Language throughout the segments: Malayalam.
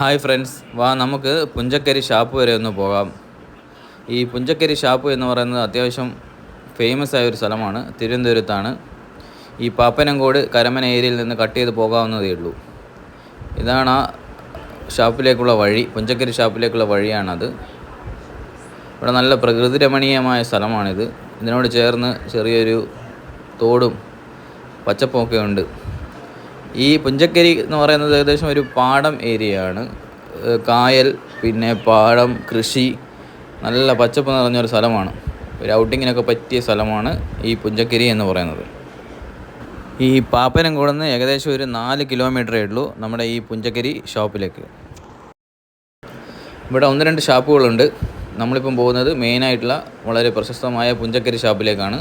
Hi friends. വാ നമുക്ക് പുഞ്ചക്കരി ഷാപ്പ് വരെ ഒന്ന് പോകാം. ഈ പുഞ്ചക്കരി ഷാപ്പ് എന്ന് പറയുന്നത് അത്യാവശ്യം ഫേമസ് ആയ ഒരു സ്ഥലമാണ്. തിരുവനന്തപുരത്താണ്. ഈ പാപ്പനംകോട് കരമന ഏരിയയിൽ നിന്ന് കട്ട് ചെയ്ത് പോകാവുന്നതേ ഉള്ളൂ. ഇതാണ് ആ ഷാപ്പിലേക്കുള്ള വഴി പുഞ്ചക്കരി ഷാപ്പിലേക്കുള്ള വഴിയാണത്. ഇവിടെ നല്ല പ്രകൃതി രമണീയമായ സ്ഥലമാണിത്. ഇതിനോട് ചേർന്ന് ചെറിയൊരു തോടും പച്ചപ്പൊക്കെ ഉണ്ട്. ഈ പുഞ്ചക്കരി എന്ന് പറയുന്നത് ഏകദേശം ഒരു പാടം ഏരിയയാണ്. കായൽ പിന്നെ പാടം കൃഷി നല്ല പച്ചപ്പ് നിറഞ്ഞൊരു സ്ഥലമാണ്. ഒരു ഔട്ടിങ്ങിനൊക്കെ പറ്റിയ സ്ഥലമാണ് ഈ പുഞ്ചക്കരി എന്ന് പറയുന്നത്. ഈ പാപ്പനം കൂടുന്ന ഏകദേശം ഒരു നാല് കിലോമീറ്ററേ ഉള്ളൂ നമ്മുടെ ഈ പുഞ്ചക്കരി ഷോപ്പിലേക്ക്. ഇവിടെ ഒന്ന് രണ്ട് ഷാപ്പുകളുണ്ട്. നമ്മളിപ്പം പോകുന്നത് മെയിനായിട്ടുള്ള വളരെ പ്രശസ്തമായ പുഞ്ചക്കരി ഷാപ്പിലേക്കാണ്.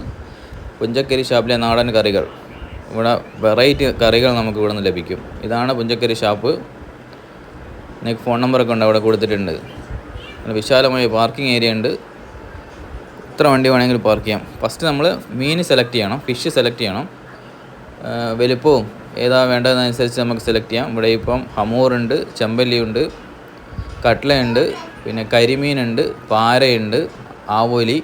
പുഞ്ചക്കരി ഷാപ്പിലെ നാടൻ കറികൾ. ഇവിടെ വെറൈറ്റി കറികൾ നമുക്ക് ഇവിടെ നിന്ന് ലഭിക്കും. ഇതാണ് പുഞ്ചക്കരി ഷാപ്പ് നിങ്ങൾക്ക് ഫോൺ നമ്പറൊക്കെ ഉണ്ട് അവിടെ കൊടുത്തിട്ടുണ്ട്. വിശാലമായ പാർക്കിംഗ് ഏരിയ ഉണ്ട്. എത്ര വണ്ടി വേണമെങ്കിലും പാർക്ക് ചെയ്യാം. ഫസ്റ്റ് നമ്മൾ മീൻ സെലക്ട് ചെയ്യണം ഫിഷ് സെലക്ട് ചെയ്യണം. വലുപ്പവും ഏതാ വേണ്ടതെന്നനുസരിച്ച് നമുക്ക് സെലക്ട് ചെയ്യാം. ഇവിടെ ഇപ്പം ഹമൂറുണ്ട് ചെമ്പല്ലിയുണ്ട് കട്ട്ലയുണ്ട് പിന്നെ കരിമീനുണ്ട് പാരയുണ്ട് ആവോലി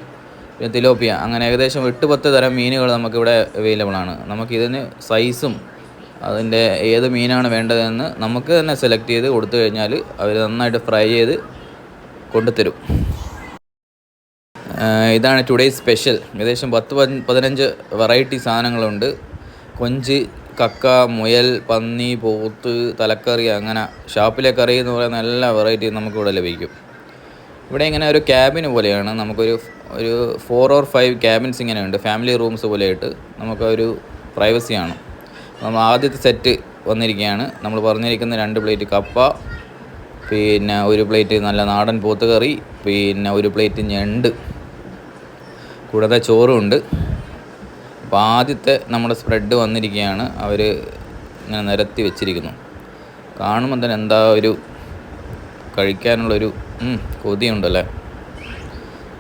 തിലോപ്പിയ. അങ്ങനെ ഏകദേശം എട്ട് പത്ത് തരം മീനുകൾ നമുക്കിവിടെ അവൈലബിൾ ആണ്. നമുക്കിതിന് സൈസും അതിന്റെ ഏത് മീനാണ് വേണ്ടതെന്ന് നമുക്ക് തന്നെ സെലക്ട് ചെയ്ത് കൊടുത്തു കഴിഞ്ഞാൽ അവർ നന്നായിട്ട് ഫ്രൈ ചെയ്ത് കൊണ്ടുതരും. ഇതാണ് ടുഡേ സ്പെഷ്യൽ ഏകദേശം പത്ത് പതി- പതിനഞ്ച് വെറൈറ്റി സാധനങ്ങളുണ്ട്. കൊഞ്ച് കക്ക മുയൽ പന്നി പോത്ത് തലക്കറി അങ്ങനെ ഷാപ്പിലെ കറി എന്ന് പറയുന്ന എല്ലാ വെറൈറ്റിയും നമുക്കിവിടെ ലഭിക്കും. ഇവിടെ ഇങ്ങനെ ഒരു ക്യാബിന് പോലെയാണ്. നമുക്കൊരു ഒരു ഫോർ ഓർ ഫൈവ് ക്യാബിൻസ് ഇങ്ങനെ ഉണ്ട് ഫാമിലി റൂംസ് പോലെയായിട്ട് നമുക്കൊരു പ്രൈവസിയാണ് നമ്മൾ ആദ്യത്തെ സെറ്റ് വന്നിരിക്കുകയാണ്. നമ്മൾ പറഞ്ഞിരിക്കുന്ന രണ്ട് പ്ലേറ്റ് കപ്പ പിന്നെ ഒരു പ്ലേറ്റ് നല്ല നാടൻ പോത്ത് കറി പിന്നെ ഒരു പ്ലേറ്റ് ഞണ്ട്. കൂടാതെ ചോറും ഉണ്ട്. അപ്പോൾ ആദ്യത്തെ നമ്മുടെ സ്പ്രെഡ് വന്നിരിക്കുകയാണ്. അവർ ഇങ്ങനെ നിരത്തി വെച്ചിരിക്കുന്നു. കാണുമ്പോൾ തന്നെ എന്താ ഒരു കഴിക്കാനുള്ളൊരു കൊതിയുണ്ടല്ലേ?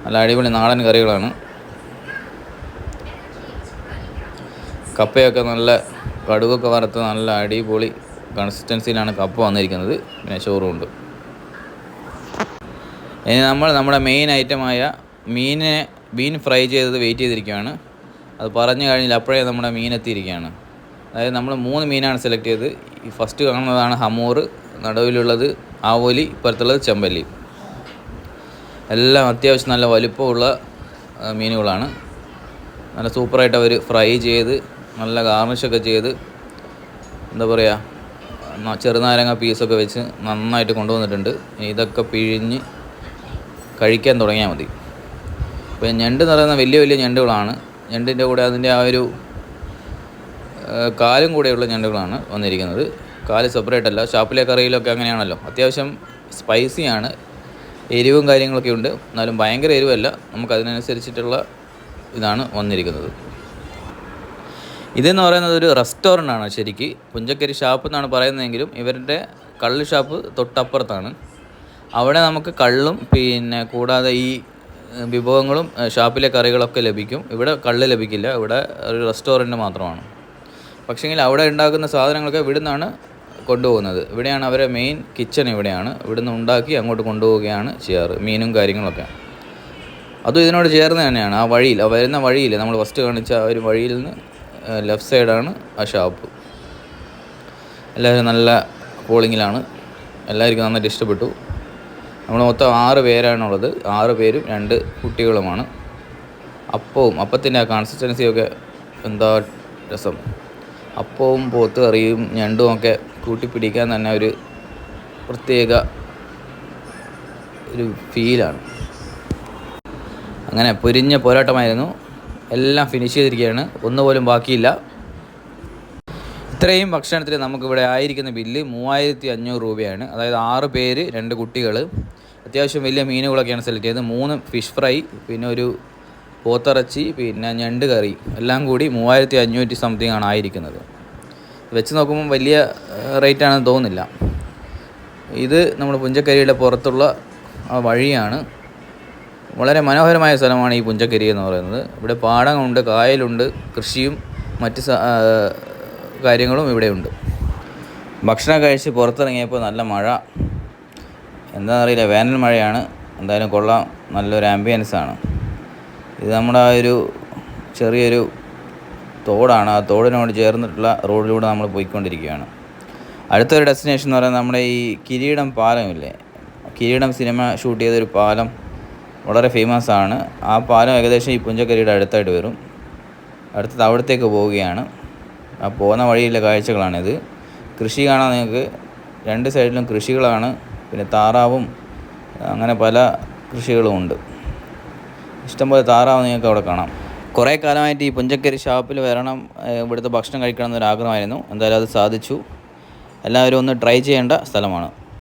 നല്ല അടിപൊളി നാടൻ കറികളാണ്. കപ്പയൊക്കെ നല്ല കടുകൊക്കെ വറുത്ത് നല്ല അടിപൊളി കൺസിസ്റ്റൻസിയിലാണ് കപ്പ വന്നിരിക്കുന്നത്. പിന്നെ ചോറും ഉണ്ട് ഇനി നമ്മൾ നമ്മുടെ മെയിൻ ഐറ്റമായ മീനിനെ മീൻ ഫ്രൈ ചെയ്തത് വെയിറ്റ് ചെയ്തിരിക്കുകയാണ്. അത് പറഞ്ഞു കഴിഞ്ഞാൽ അപ്പോഴേ നമ്മുടെ മീൻ എത്തിയിരിക്കുകയാണ്. അതായത് നമ്മൾ മൂന്ന് മീനാണ് സെലക്ട് ചെയ്തത്. ഫസ്റ്റ് കാണുന്നതാണ് ഹമൂർ നടുവിലുള്ളത് ആവോലി ഇപ്പുറത്തുള്ളത് ചെമ്പല്ലി. എല്ലാം അത്യാവശ്യം നല്ല വലുപ്പമുള്ള മീനുകളാണ്. നല്ല സൂപ്പറായിട്ട് അവർ ഫ്രൈ ചെയ്ത് നല്ല ഗാർണിഷൊക്കെ ചെയ്ത് എന്താ പറയുക ചെറുനാരങ്ങ പീസൊക്കെ വെച്ച് നന്നായിട്ട് കൊണ്ടുവന്നിട്ടുണ്ട്. ഇതൊക്കെ പിഴിഞ്ഞ് കഴിക്കാൻ തുടങ്ങിയാൽ മതി. ഇപ്പോൾ ഞണ്ട് എന്ന് വലിയ വലിയ ഞണ്ടുകളാണ്. ഞണ്ടിന്റെ കൂടെ അതിന്റെ ആ ഒരു കാലും കൂടെയുള്ള ഞണ്ടുകളാണ് വന്നിരിക്കുന്നത്. കാൽ സെപ്പറേറ്റ് അല്ല. ഷാപ്പിലെ കറിയിലൊക്കെ അങ്ങനെയാണല്ലോ. അത്യാവശ്യം സ്പൈസിയാണ് എരിവും കാര്യങ്ങളൊക്കെ ഉണ്ട്. എന്നാലും ഭയങ്കര എരിവല്ല. നമുക്ക് അതിനനുസരിച്ചിട്ടുള്ള ഇതാണ് വന്നിരിക്കുന്നത്. ഇതെന്ന് പറയുന്നത് ഒരു റെസ്റ്റോറന്റ് ആണ് ശരിക്ക്. പുഞ്ചക്കരി ഷാപ്പ് എന്നാണ് പറയുന്നതെങ്കിലും ഇവരുടെ കള്ള് ഷാപ്പ് തൊട്ടപ്പുറത്താണ്. അവിടെ നമുക്ക് കള്ളും പിന്നെ കൂടാതെ ഈ വിഭവങ്ങളും ഷാപ്പിലെ കറികളൊക്കെ ലഭിക്കും. ഇവിടെ കള്ള് ലഭിക്കില്ല. ഇവിടെ ഒരു റെസ്റ്റോറന്റ് മാത്രമാണ്. പക്ഷേങ്കിൽ അവിടെ ഉണ്ടാക്കുന്ന സാധനങ്ങളൊക്കെ ഇവിടെ നിന്നാണ് കൊണ്ടുപോകുന്നത്. ഇവിടെയാണ് അവരെ മെയിൻ കിച്ചൺ ഇവിടെയാണ്. ഇവിടുന്ന് ഉണ്ടാക്കി അങ്ങോട്ട് കൊണ്ടുപോവുകയാണ് ചെയ്യാറ് മീനും കാര്യങ്ങളൊക്കെ. അതും ഇതിനോട് ചേർന്ന് തന്നെയാണ്. ആ വഴിയിൽ ആ വരുന്ന വഴിയിൽ നമ്മൾ ഫസ്റ്റ് കാണിച്ച ആ ഒരു വഴിയിൽ നിന്ന് ലെഫ്റ്റ് സൈഡാണ് ആ ഷാപ്പ് എല്ലാവരും നല്ല പോളിങ്ങിലാണ് എല്ലാവർക്കും നന്നായിട്ട് ഇഷ്ടപ്പെട്ടു. നമ്മൾ മൊത്തം ആറ് പേരാണുള്ളത്. ആറ് പേരും രണ്ട് കുട്ടികളുമാണ്. അപ്പവും അപ്പത്തിന്റെ ആ കൺസിസ്റ്റൻസിയൊക്കെ എന്താ രസം? അപ്പവും പോത്ത് കറിയും ഞണ്ടും ഒക്കെ കൂട്ടിപ്പിടിക്കാൻ തന്നെ ഒരു പ്രത്യേക ഒരു ഫീലാണ്. അങ്ങനെ പൊരിഞ്ഞ പോരാട്ടമായിരുന്നു. എല്ലാം ഫിനിഷ് ചെയ്തിരിക്കുകയാണ്. ഒന്നുപോലും ബാക്കിയില്ല. ഇത്രയും ഭക്ഷണത്തിന് നമുക്കിവിടെ ആയിരിക്കുന്ന ബില്ല് മൂവായിരത്തി അഞ്ഞൂറ് രൂപയാണ്. അതായത് ആറ് പേര് രണ്ട് കുട്ടികൾ അത്യാവശ്യം വലിയ മീനുകളൊക്കെയാണ് സെലക്ട് ചെയ്തത്. മൂന്ന് ഫിഷ് ഫ്രൈ പിന്നെ ഒരു പോത്തിറച്ചി പിന്നെ ഞണ്ട് കറി എല്ലാം കൂടി മൂവായിരത്തി അഞ്ഞൂറ്റി സംതിങ് ആണ് ആയിരിക്കുന്നത്. വെച്ച് നോക്കുമ്പോൾ വലിയ റേറ്റ് ആണെന്ന് തോന്നുന്നില്ല. ഇത് നമ്മുടെ പുഞ്ചക്കരിയുടെ പുറത്തുള്ള ആ വഴിയാണ്. വളരെ മനോഹരമായ സ്ഥലമാണ് ഈ പുഞ്ചക്കരി എന്ന് പറയുന്നത്. ഇവിടെ പാടങ്ങളുണ്ട് കായലുണ്ട് കൃഷിയും മറ്റ് കാര്യങ്ങളും ഇവിടെയുണ്ട്. ഭക്ഷണം കഴിച്ച് പുറത്തിറങ്ങിയപ്പോൾ നല്ല മഴ. എന്താണെന്നറിയില്ല വേനൽ മഴയാണ്. എന്തായാലും കൊള്ളാം. നല്ലൊരു ആംബിയൻസാണ് ഇത് നമ്മുടെ ആ ഒരു ചെറിയൊരു തോടാണ്. ആ തോടിനോട് ചേർന്നിട്ടുള്ള റോഡിലൂടെ നമ്മൾ പോയിക്കൊണ്ടിരിക്കുകയാണ്. അടുത്തൊരു ഡെസ്റ്റിനേഷൻ എന്ന് പറയുന്നത് നമ്മുടെ ഈ കിരീടം പാലമില്ലേ? കിരീടം സിനിമ ഷൂട്ട് ചെയ്തൊരു പാലം വളരെ ഫേമസ് ആണ്. ആ പാലം ഏകദേശം ഈ പുഞ്ചക്കരിയുടെ അടുത്തായിട്ട് വരും. അടുത്തത് അവിടത്തേക്ക് പോവുകയാണ്. ആ പോകുന്ന വഴിയിലെ കാഴ്ചകളാണിത്. കൃഷി കാണാൻ നിങ്ങൾക്ക് രണ്ട് സൈഡിലും കൃഷികളാണ്. പിന്നെ താറാവും അങ്ങനെ പല കൃഷികളും ഉണ്ട്. ഇഷ്ടംപോലെ താറാവ് നിങ്ങൾക്ക് അവിടെ കാണാം. കുറേ കാലമായിട്ട് ഈ പുഞ്ചക്കരി ഷാപ്പിൽ വരണം ഇവിടുത്തെ ഭക്ഷണം കഴിക്കണം എന്നൊരു ആഗ്രഹമായിരുന്നു. എന്തായാലും അത് സാധിച്ചു. എല്ലാവരും ഒന്ന് ട്രൈ ചെയ്യേണ്ട സ്ഥലമാണ്.